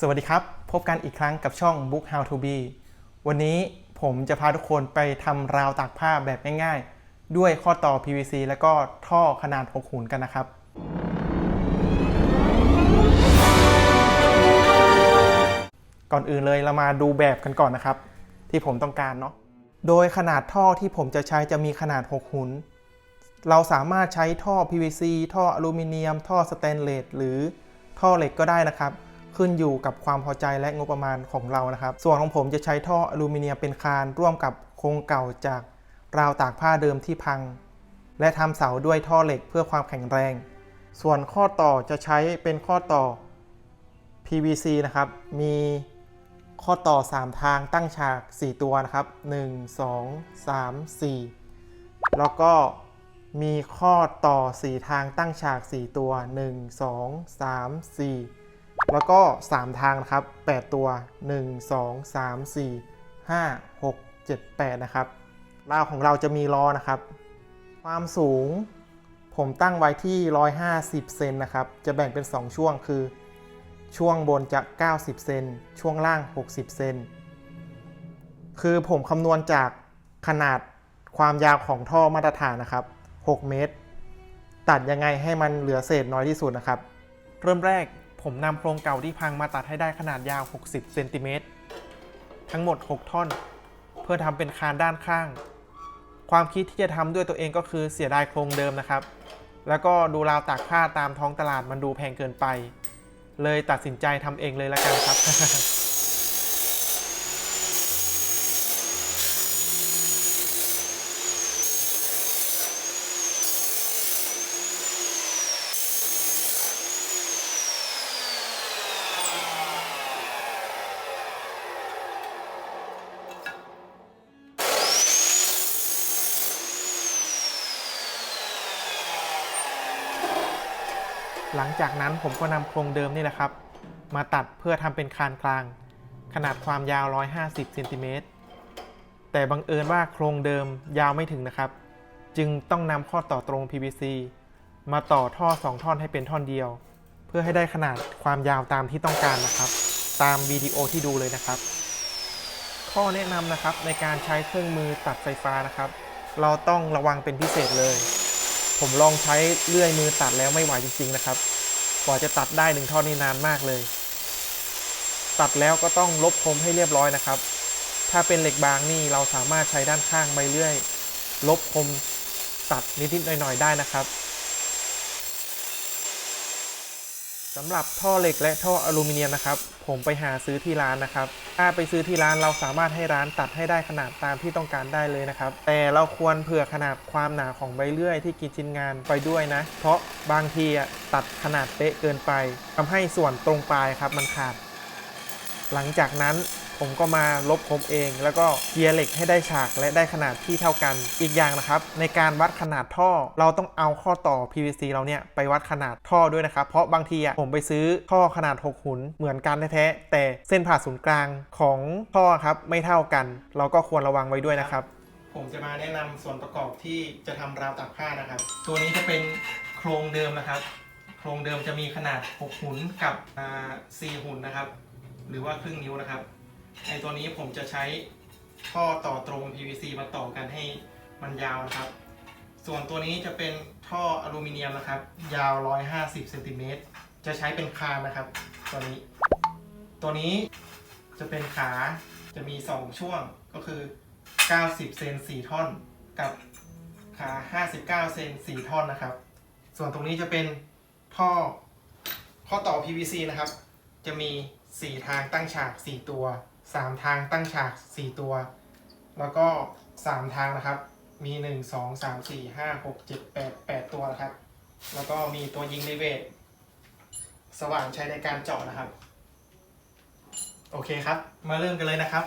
สวัสดีครับ พบกันอีกครั้งกับช่อง Book How to Be วันนี้ผมจะพาทุกคนไปทำราวตากผ้าแบบง่ายๆ ด้วยข้อต่อ PVC และก็ท่อขนาด6หุนกันนะครับ ก่อนอื่นเลยเรามาดูแบบกันก่อนนะครับ ที่ผมต้องการเนาะโดยขนาดท่อที่ผมจะใช้จะมีขนาด 6หุนเราสามารถใช้ท่อ PVC ท่ออลูมิเนียม ท่อสแตนเลสหรือท่อเหล็กก็ได้นะครับ ขึ้นอยู่กับความพอใจและงบประมาณของเรานะครับ ส่วนของผมจะใช้ท่ออลูมิเนียมเป็นคานร่วมกับโครงเก่าจากราวตากผ้าเดิมที่พัง และทำเสาด้วยท่อเหล็กเพื่อความแข็งแรง ส่วนข้อต่อจะใช้เป็นข้อต่อ PVC นะครับ มีข้อต่อ 3 ทางตั้งฉาก 4 ตัวนะครับ 1 2 3 4 แล้วก็มีข้อต่อ 4 ทางตั้งฉาก 4 ตัว 1 2 3 4 แล้วก็ 3 ทางนะครับ 8 ตัว 1 2 3 4 5 6 7 8 นะครับราวของเราจะมีล้อนะครับ ความสูงผมตั้งไว้ที่ 150 เซนนะครับ จะแบ่งเป็น 2 ช่วงคือ ช่วงบนจะ 90 เซน ช่วงล่าง 60 เซน คือผมคำนวณจากขนาดความยาวของท่อมาตรฐานนะครับ 6 เมตร ตัดยังไงให้มันเหลือเศษน้อยที่สุดนะครับ เริ่มแรก ผมนำโครงเก่าที่พังมาตัดให้ได้ขนาดยาว 60 เซนติเมตร ทั้งหมด 6 ท่อน เพื่อทำเป็นคานด้านข้าง ความคิดที่จะทำด้วยตัวเองก็คือเสียดายโครงเดิมนะครับ แล้วก็ดูราวตากผ้าตามท้องตลาดมันดูแพงเกินไป เลยตัดสินใจทำเองเลยละกันครับ หลังจากนั้นผมก็นำโครงเดิมนี่แหละครับ มาตัดเพื่อทำเป็นคานกลาง ขนาดความยาว 150เซนติเมตรแต่บังเอิญว่าโครงเดิมยาวไม่ถึงนะครับ จึงต้องนำข้อต่อตรง PVC มาต่อท่อ 2 ท่อนให้เป็นท่อนเดียว เพื่อให้ได้ขนาดความยาวตามที่ต้องการนะครับ ตามวิดีโอที่ดูเลยนะครับ ข้อแนะนำนะครับในการใช้เครื่องมือตัดไฟฟ้านะครับ เราต้องระวังเป็นพิเศษเลย ผมลองใช้เลื่อยมือตัดแล้วไม่ไหวจริง ๆ นะครับ กว่าจะตัดได้หนึ่งท่อนนี่นานมากเลย ตัดแล้วก็ต้องลบคมให้เรียบร้อยนะครับ ถ้าเป็นเหล็กบางนี่เราสามารถใช้ด้านข้างใบเลื่อย ลบคมตัดนิดๆหน่อยๆได้นะครับ สำหรับท่อเหล็กและท่ออลูมิเนียมนะครับ ผมไปหาซื้อที่ร้านนะครับ ถ้าไปซื้อที่ร้านเราสามารถให้ร้านตัดให้ได้ขนาดตามที่ต้องการได้เลยนะครับ แต่เราควรเผื่อขนาดความหนาของใบเลื่อยที่กินชิ้นงานไปด้วยนะ เพราะบางทีอะตัดขนาดเป๊ะเกินไปทำให้ส่วนตรงปลายครับมันขาด หลังจากนั้น ผมก็มาลบคมเอง แล้วก็เกียร์เหล็กให้ได้ฉากและได้ขนาดที่เท่ากันอีกอย่างนะครับ ในการวัดขนาดท่อ เราต้องเอาข้อต่อ PVC เราเนี่ยไปวัดขนาดท่อด้วยนะครับเพราะบางทีอะผมไปซื้อท่อขนาด 6 หุนเหมือนกันแท้ๆแต่เส้นผ่าศูนย์กลางของท่อครับไม่เท่ากัน เราก็ควรระวังไว้ด้วยนะครับ ผมจะมาแนะนำส่วนประกอบที่จะทำราวตากผ้านะครับ ตัวนี้จะเป็นโครงเดิมนะครับ โครงเดิมจะมีขนาด 6 หุนกับอ่า4หุนนะครับ หรือว่าครึ่งนิ้วนะครับ ไอตัวนี้ผมจะใช้ท่อต่อตรง PVC มาต่อกันให้มันยาวนะครับ ส่วนตัวนี้จะเป็นท่ออลูมิเนียมนะครับ ยาว 150เซนติเมตรจะใช้เป็นคานนะครับ ตัวนี้ ตัวนี้จะเป็นขาจะมี 2 ช่วงก็คือ 90 เซน4ท่อน กับขา 59 เซน4ท่อนนะครับ ส่วนตรงนี้จะเป็นท่อข้อต่อ PVC นะครับ จะมี 4 ทางตั้งฉาก 4 ตัว สามทางตั้งฉากสี่ตัว แล้วก็สามทางนะครับ มีหนึ่งสองสามสี่ห้าหกเจ็ดแปดแปดตัวนะครับ แล้วก็มีตัวยิงรีเวทสว่านใช้ในการเจาะนะครับ โอเคครับ มาเริ่มกันเลยนะครับ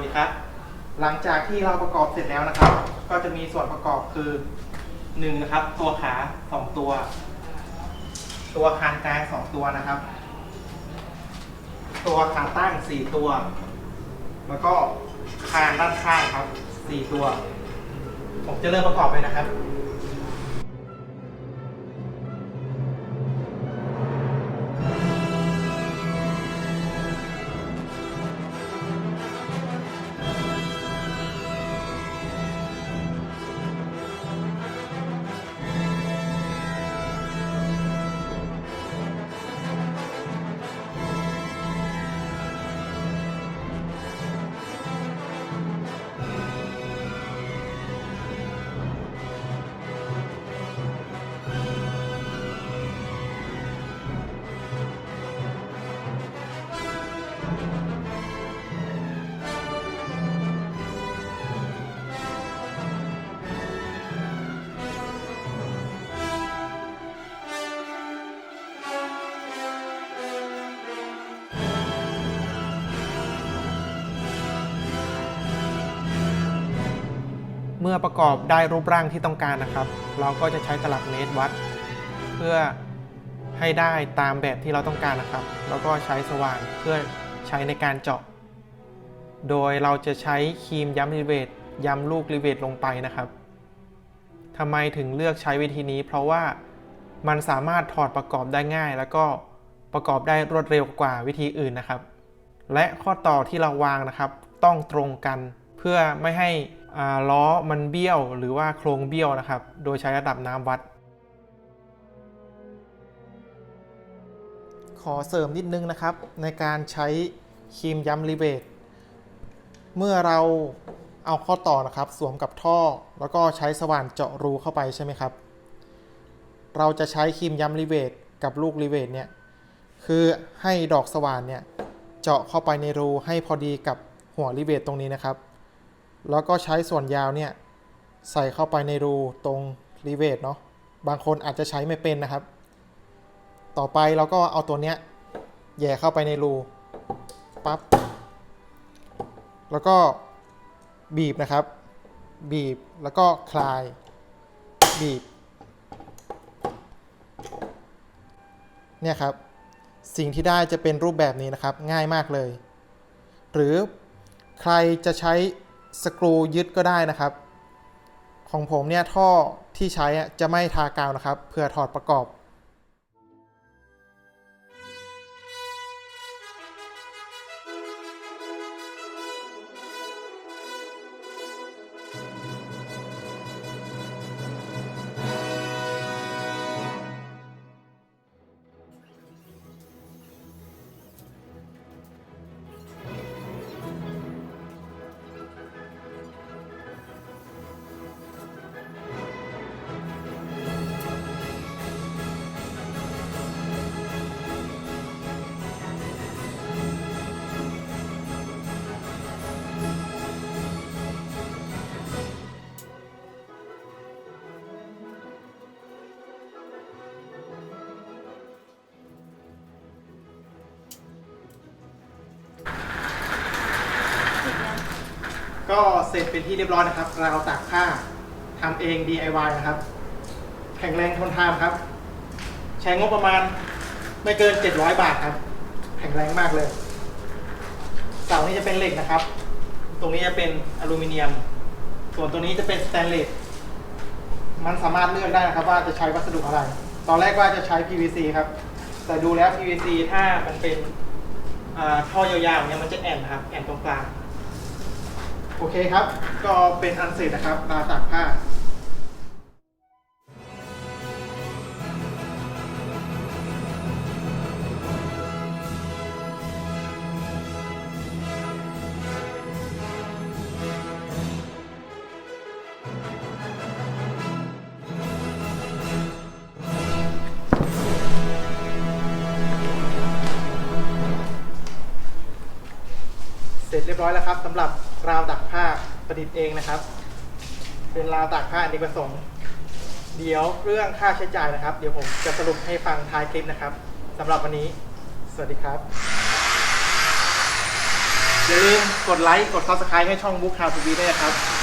วัสดีครับ หลังจากที่เราประกอบเสร็จแล้วนะครับ ก็จะมีส่วนประกอบคือหนึ่งนะครับ ตัวขาสองตัว ตัวคานกลางสองตัวนะครับ ตัวขาตั้งสี่ตัว แล้วก็คานด้านข้างครับสี่ตัว ผมจะเริ่มประกอบเลยนะครับ มื่อประกอบได้รูปร่างที่ต้องการนะครับ เราก็จะใช้ตลับเมตรวัด เพื่อให้ได้ตามแบบที่เราต้องการนะครับ แล้วก็ใช้สว่านเพื่อใช้ในการเจาะ โดยเราจะใช้ครีมย้ำรีเวทย้ำลูกรีเวทลงไปนะครับทำไมถึงเลือกใช้วิธีนี้ เพราะว่ามันสามารถถอดประกอบได้ง่าย แล้วก็ประกอบได้รวดเร็วกว่าวิธีอื่นนะครับ และข้อต่อที่เราวางนะครับ ต้องตรงกันเพื่อไม่ให้ ล้อมันเบี้ยวหรือว่าโครงเบี้ยวนะครับ โดยใช้ระดับน้ำวัด ขอเสริมนิดนึงนะครับ ในการใช้ครีมย้ำรีเวทเมื่อเราเอาข้อต่อนะครับ สวมกับท่อ แล้วก็ใช้สว่านเจาะรูเข้าไปใช่ไหมครับ เราจะใช้ครีมย้ำรีเวทกับลูกรีเวทเนี่ย คือให้ดอกสว่านเนี่ย เจาะเข้าไปในรูให้พอดีกับหัวรีเวทตรงนี้นะครับ แล้วก็ใช้ส่วนยาวเนี่ยใส่เข้าไปในรูตรงรีเวทเนาะบางคนอาจจะใช้ไม่เป็นนะครับ ต่อไปเราก็เอาตัวเนี้ยแย่เข้าไปในรูปั๊บแล้วก็บีบนะครับ บีบแล้วก็คลาย บีบ เนี่ยครับ สิ่งที่ได้จะเป็นรูปแบบนี้นะครับ ง่ายมากเลย หรือใครจะใช้ สกรูยึดก็ได้นะครับ ของผมเนี่ยท่อที่ใช้อะจะไม่ทากาวนะครับเพื่อถอดประกอบ ก็เสร็จเป็นที่เรียบร้อยนะครับเราตากผ้าทำเอง DIY นะครับ แข็งแรงทนทานครับ ใช้งบประมาณไม่เกิน 700 บาทครับ แข็งแรงมากเลย เสานี้จะเป็นเหล็กนะครับ ตรงนี้จะเป็นอลูมิเนียม ส่วนตัวนี้จะเป็นสแตนเลสมันสามารถเลือกได้นะครับ ว่าจะใช้วัสดุอะไร ตอนแรกว่าจะใช้ PVC ครับ แต่ดูแล้ว PVC ถ้ามันเป็นท่อยาวๆเนี้ยมันจะแอนครับ แอนตรงกลาง โอเคครับ ก็เป็นอันเสร็จนะครับราตากผ้าเสร็จเรียบร้อยแล้วครับสำหรับ ราวตากผ้าประดิษฐ์เองนะครับ เป็นราวตากผ้าอเนกประสงค์ เดี๋ยวเรื่องค่าใช้จ่ายนะครับ เดี๋ยวผมจะสรุปให้ฟังท้ายคลิปนะครับสำหรับวันนี้ สวัสดีครับ อย่าลืมกดไลค์ กด subscribe ให้ช่อง Book How to Be ด้วยนะครับ